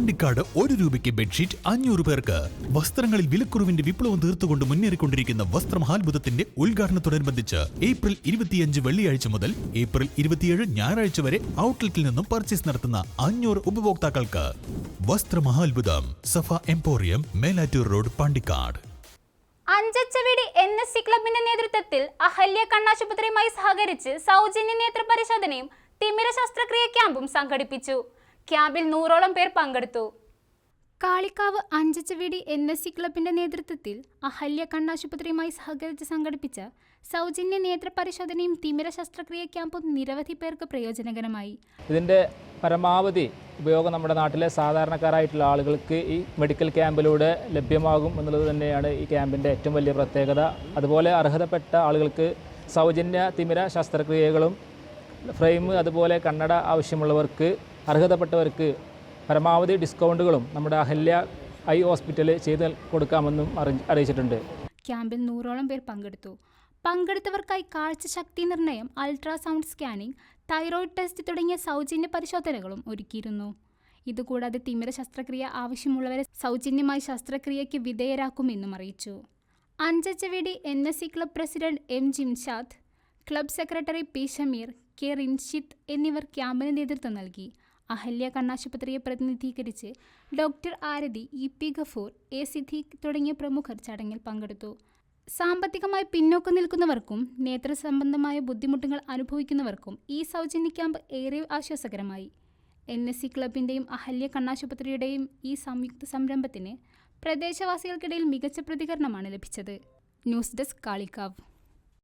പാണ്ടിക്കാട് ഒരു രൂപയ്ക്ക് ബെഡ്ഷീറ്റ് അഞ്ഞൂറ് പേർക്ക്. വസ്ത്രങ്ങളിൽ വിലക്കുറവിന്റെ വിപ്ലവം തീർത്തുകൊണ്ട് മുന്നേറിക്കൊണ്ടിരിക്കുന്ന വസ്ത്രമഹാത്ഭുതത്തിന്റെ ഉദ്ഘാടനത്തോടനുബന്ധിച്ച് ഏപ്രിൽ ഇരുപത്തിയഞ്ച് വെള്ളിയാഴ്ച മുതൽ ഏപ്രിൽ ഇരുപത്തിയേഴ് ഞായറാഴ്ച വരെ ഔട്ട്ലെറ്റിൽ നിന്നും പർച്ചേസ് നടത്തുന്ന അഞ്ഞൂറ് ഉപഭോക്താക്കൾക്ക്. വസ്ത്രമഹാത്ഭുതം Safa emporium Melattur road Pandikkad. Anchachavidi N S C ക്ലബിന്റെ നേതൃത്വത്തിൽ അഹല്യ കണ്ണാശുപത്രിയുമായി സഹകരിച്ച് സൗജന്യ നേത്ര പരിശോധനയും തിമിര ശസ്ത്രക്രിയ ക്യാമ്പും സംഘടിപ്പിച്ചു. ക്യാമ്പിൽ നൂറോളം പേർ പങ്കെടുത്തു. Kalikavu Anchachavidi N S C ക്ലബിന്റെ നേതൃത്വത്തിൽ അഹല്യ കണ്ണാശുപത്രിയുമായി സഹകരിച്ച് സംഘടിപ്പിച്ച സൗജന്യ നേത്ര പരിശോധനയും തിമിര ശസ്ത്രക്രിയ ക്യാമ്പും നിരവധി പേർക്ക് പ്രയോജനകരമായി. ഇതിന്റെ പരമാവധി ഉപയോഗം നമ്മുടെ നാട്ടിലെ സാധാരണക്കാരായിട്ടുള്ള ആളുകൾക്ക് ഈ മെഡിക്കൽ ക്യാമ്പിലൂടെ ലഭ്യമാകും എന്നുള്ളത് തന്നെയാണ് ഈ ക്യാമ്പിന്റെ ഏറ്റവും വലിയ പ്രത്യേകത. അതുപോലെ അർഹതപ്പെട്ട ആളുകൾക്ക് സൗജന്യ തിമിര ശസ്ത്രക്രിയകളും ഫ്രെയിം അതുപോലെ കണ്ണട ആവശ്യമുള്ളവർക്ക് അർഹതപ്പെട്ടവർക്ക് പരമാവധി ഡിസ്കൗണ്ടുകളും നമ്മുടെ അഹല്യ ഐ ഹോസ്പിറ്റൽ ചെയ്ത് കൊടുക്കാമെന്നും അറി- അറിയിച്ചിട്ടുണ്ട്. ക്യാമ്പിൽ നൂറോളം പേർ പങ്കെടുത്തു. പങ്കെടുത്തവർക്കായി കാഴ്ച ശക്തി നിർണയം അൾട്രാസൗണ്ട് സ്കാനിംഗ് തൈറോയ്ഡ് ടെസ്റ്റ് തുടങ്ങിയ സൗജന്യ പരിശോധനകളും ഒരുക്കിയിരുന്നു. ഇതുകൂടാതെ തിമിര ശസ്ത്രക്രിയ ആവശ്യമുള്ളവരെ സൗജന്യമായി ശസ്ത്രക്രിയയ്ക്ക് വിധേയരാക്കുമെന്നും അറിയിച്ചു. Anchachavidi N S C club president M Jimshad club secretary P Shameer K Rinshith എന്നിവർ ക്യാമ്പിന് നേതൃത്വം നൽകി. അഹല്യ കണ്ണാശുപത്രിയെ പ്രതിനിധീകരിച്ച് doctor Arathi E. P. Gafoor A. Siddique തുടങ്ങിയ പ്രമുഖർ ചടങ്ങിൽ പങ്കെടുത്തു. സാമ്പത്തികമായി പിന്നോക്കം നിൽക്കുന്നവർക്കും നേത്ര സംബന്ധമായ ബുദ്ധിമുട്ടുകൾ അനുഭവിക്കുന്നവർക്കും ഈ സൗജന്യ ക്യാമ്പ് ഏറെ ആശ്വാസകരമായി. എൻ. എസ്. സി ക്ലബിന്റെയും അഹല്യ കണ്ണാശുപത്രിയുടെയും ഈ സംയുക്ത സംരംഭത്തിന് പ്രദേശവാസികൾക്കിടയിൽ മികച്ച പ്രതികരണമാണ് ലഭിച്ചത്. News desk Kalikavu